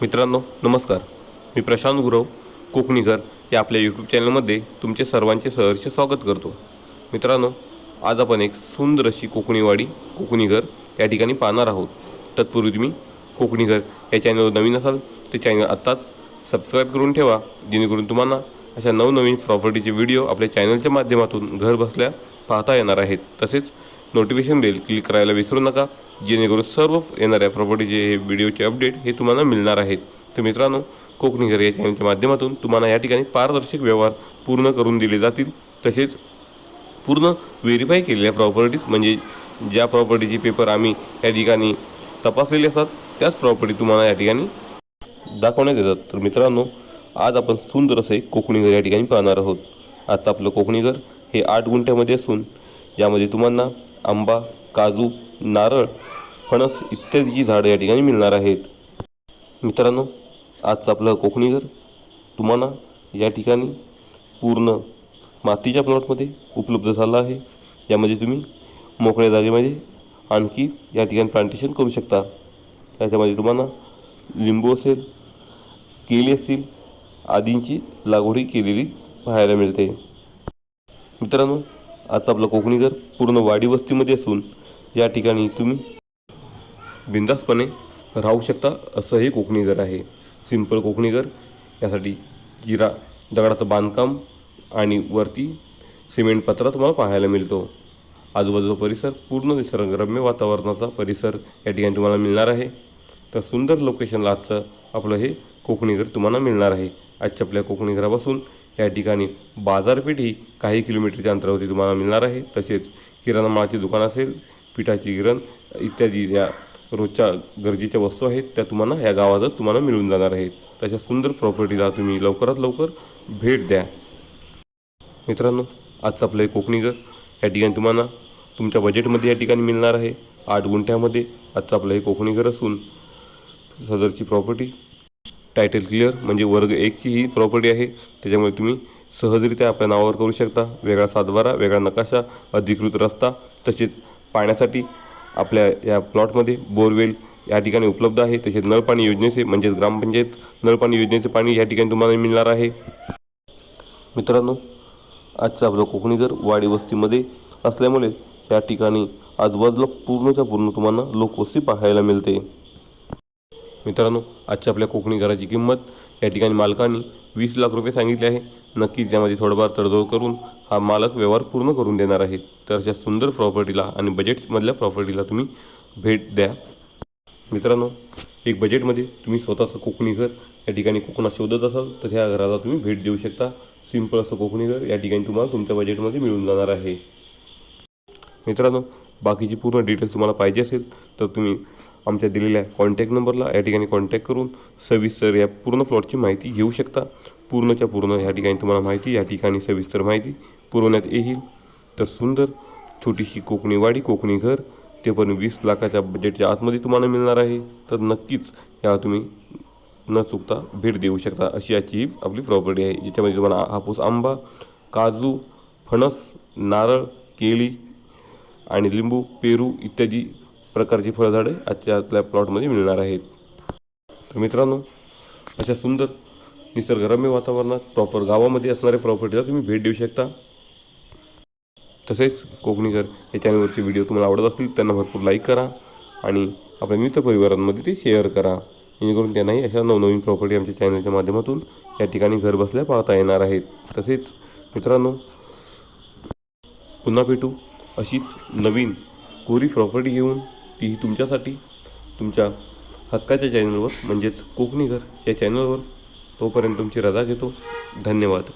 मित्रांनो नमस्कार. मी प्रशांत गुरव कोकणीकर या आपल्या यूट्यूब चॅनलमध्ये तुमचे सर्वांचे सहर्ष स्वागत करतो. मित्रांनो आज आपण एक सुंदर अशी कोकणीवाडी कोकणीघर या ठिकाणी पाहणार आहोत. तत्पूर्वी तुम्ही कोकणीघर या चॅनलवर नवीन असाल ते चॅनल आत्ताच सबस्क्राईब करून ठेवा जेणेकरून तुम्हाला अशा नवनवीन प्रॉपर्टीचे व्हिडिओ आपल्या चॅनलच्या माध्यमातून घर बसल्या पाहता येणार आहेत. तसेच नोटिफिकेशन बेल क्लिक करायला विसरू नका जेणेकरून सर्व येणाऱ्या प्रॉपर्टीचे हे व्हिडिओचे अपडेट हे तुम्हाला मिळणार आहेत. तर मित्रांनो कोकणी घर या चॅनलच्या माध्यमातून तुम्हाला या ठिकाणी पारदर्शक व्यवहार पूर्ण करून दिले जातील तसेच पूर्ण व्हेरीफाय केलेल्या प्रॉपर्टीज म्हणजे ज्या प्रॉपर्टीचे पेपर आम्ही या ठिकाणी तपासलेले असतात त्याच प्रॉपर्टी तुम्हाला या ठिकाणी दाखवण्यात येतात. तर मित्रांनो आज आपण सुंदर असं एक कोकणी घर या ठिकाणी पाहणार आहोत. आजचं आपलं कोकणी घर हे आठ गुंठ्यामध्ये असून यामध्ये तुम्हाला आंबा काजू नारळ फणस इत्यादीची झाडं या ठिकाणी मिळणार आहेत. मित्रांनो आजचं आपलं कोकणी घर तुम्हाला या ठिकाणी पूर्ण मातीच्या प्लॉटमध्ये उपलब्ध झाला आहे. यामध्ये तुम्ही मोकळ्या जागेमध्ये आणखी या ठिकाणी प्लांटेशन करू शकता. त्याच्यामध्ये तुम्हाला लिंबू असेल केळी असतील आदींची लागवडही केलेली पाहायला मिळते. मित्रांनो आज आपलं कोकणी घर पूर्ण वाडी वस्तीमध्ये असून या ठिकाणी तुम्ही बिंदासपणे राहू शकता असं हे कोकणी घर आहे. सिंपल कोकणी घर यासाठी जिरा दगडाचं बांधकाम आणि वरती सिमेंट पत्रा तुम्हाला पाहायला मिळतो. आजूबाजूचा परिसर पूर्ण निसर्गरम्य वातावरणाचा परिसर या ठिकाणी तुम्हाला मिळणार आहे. तर सुंदर लोकेशनला आजचं आपलं हे कोकणी घर तुम्हाला मिळणार आहे. आजच्या आपल्या कोकणी घरापासून या ठिकाणी बाजारपेठ ही काही किलोमीटरच्या अंतरावरती तुम्हाला मिळणार आहे. तसेच किराणा मालाची दुकान असेल पिठाची गिरण इत्यादी ज्या रोजच्या गरजेच्या वस्तू आहेत त्या तुम्हाला या गावातच तुम्हाला मिळून जाणार आहेत. त्याच्या सुंदर प्रॉपर्टीला तुम्ही लवकरात लवकर भेट द्या. मित्रांनो आजचं आपलं हे कोकणी या ठिकाणी तुम्हाला तुमच्या बजेटमध्ये या ठिकाणी मिळणार आहे. आठ गुंठ्यामध्ये आजचं आपलं हे कोकणीघर असून सदरची प्रॉपर्टी टायटल क्लिअर म्हणजे वर्ग एकची ही प्रॉपर्टी आहे. त्याच्यामुळे तुम्ही सहजरित्या आपल्या नावावर करू शकता. वेगळा सातबारा वेगळा नकाशा अधिकृत रस्ता तसेच पाण्यासाठी आपल्या या प्लॉटमध्ये बोरवेल या ठिकाणी उपलब्ध आहे. तसेच नळपाणी योजनेचे म्हणजेच ग्रामपंचायत नळपाणी योजनेचे पाणी या ठिकाणी तुम्हाला मिळणार आहे. मित्रांनो आजचा आपलं कोकणी जर वाडी वस्तीमध्ये असल्यामुळे या ठिकाणी आजूबाजूला पूर्णच्या पूर्ण तुम्हाला लोकवस्ती पाहायला मिळते. मित्रांनो आजच्या आपल्या कोकणी घराची किंमत या ठिकाणी मालकांनी वीस लाख रुपये सांगितले आहे. नक्कीच यामध्ये थोडंफार तडजोड करून हा मालक व्यवहार पूर्ण करून देणार आहे. तर अशा सुंदर प्रॉपर्टीला आणि बजेटमधल्या प्रॉपर्टीला तुम्ही भेट द्या. मित्रांनो एक बजेटमध्ये तुम्ही स्वतःचं कोकणी घर या ठिकाणी कोकणात शोधत असाल तर ह्या घराला तुम्ही भेट देऊ शकता. सिंपल असं कोकणी घर या ठिकाणी तुम्हाला तुमच्या बजेटमध्ये मिळून जाणार आहे. मित्रांनो बाकीची पूर्ण डिटेल्स तुम्हाला पाहिजे असेल तर तुम्ही आमच्या दिलेल्या कॉन्टॅक्ट नंबरला या ठिकाणी कॉन्टॅक्ट करून सविस्तर या पूर्ण प्लॉटची माहिती घेऊ शकता. पूर्णच्या पूर्ण या ठिकाणी तुम्हाला माहिती या ठिकाणी सविस्तर माहिती. पुरवण्यात येईल. तर सुंदर छोटीशी कोकणी वाडी कोकणी घर ते पण वीस लाखाच्या बजेटच्या आतमध्ये तुम्हाला मिळणार आहे. तर नक्कीच या तुम्ही न चुकता भेट देऊ शकता अशी याची ही आपली प्रॉपर्टी आहे. ज्याच्यामध्ये तुम्हाला हापूस आंबा काजू फणस नारळ केळी आणि लिंबू पेरू इत्यादी प्रकारची फळझाडे आजच्या आपल्या प्लॉटमध्ये मिळणार आहेत. तर मित्रांनो अशा सुंदर निसर्गरम्य वातावरणात प्रॉपर गावामध्ये असणाऱ्या प्रॉपर्टीला तुम्ही भेट देऊ शकता. तसेच कोकणीकर या चॅनलवरचे व्हिडिओ तुम्हाला आवडत असतील त्यांना भरपूर लाईक करा आणि आपल्या मित्रपरिवारांमध्ये ते शेअर करा. जेणेकरून त्यांनाही अशा नवनवीन प्रॉपर्टी आमच्या चॅनलच्या माध्यमातून या ठिकाणी घर बसल्या पाहता येणार आहेत. तसेच मित्रांनो पुन्हा भेटू अशीच नवीन कोरी प्रॉपर्टी घेऊन. तीही तुमच्यासाठी तुमच्या हक्काच्या चॅनलवर म्हणजेच कोकणी घर या चॅनलवर तोपर्यंत तुमची रजा घेतो. धन्यवाद.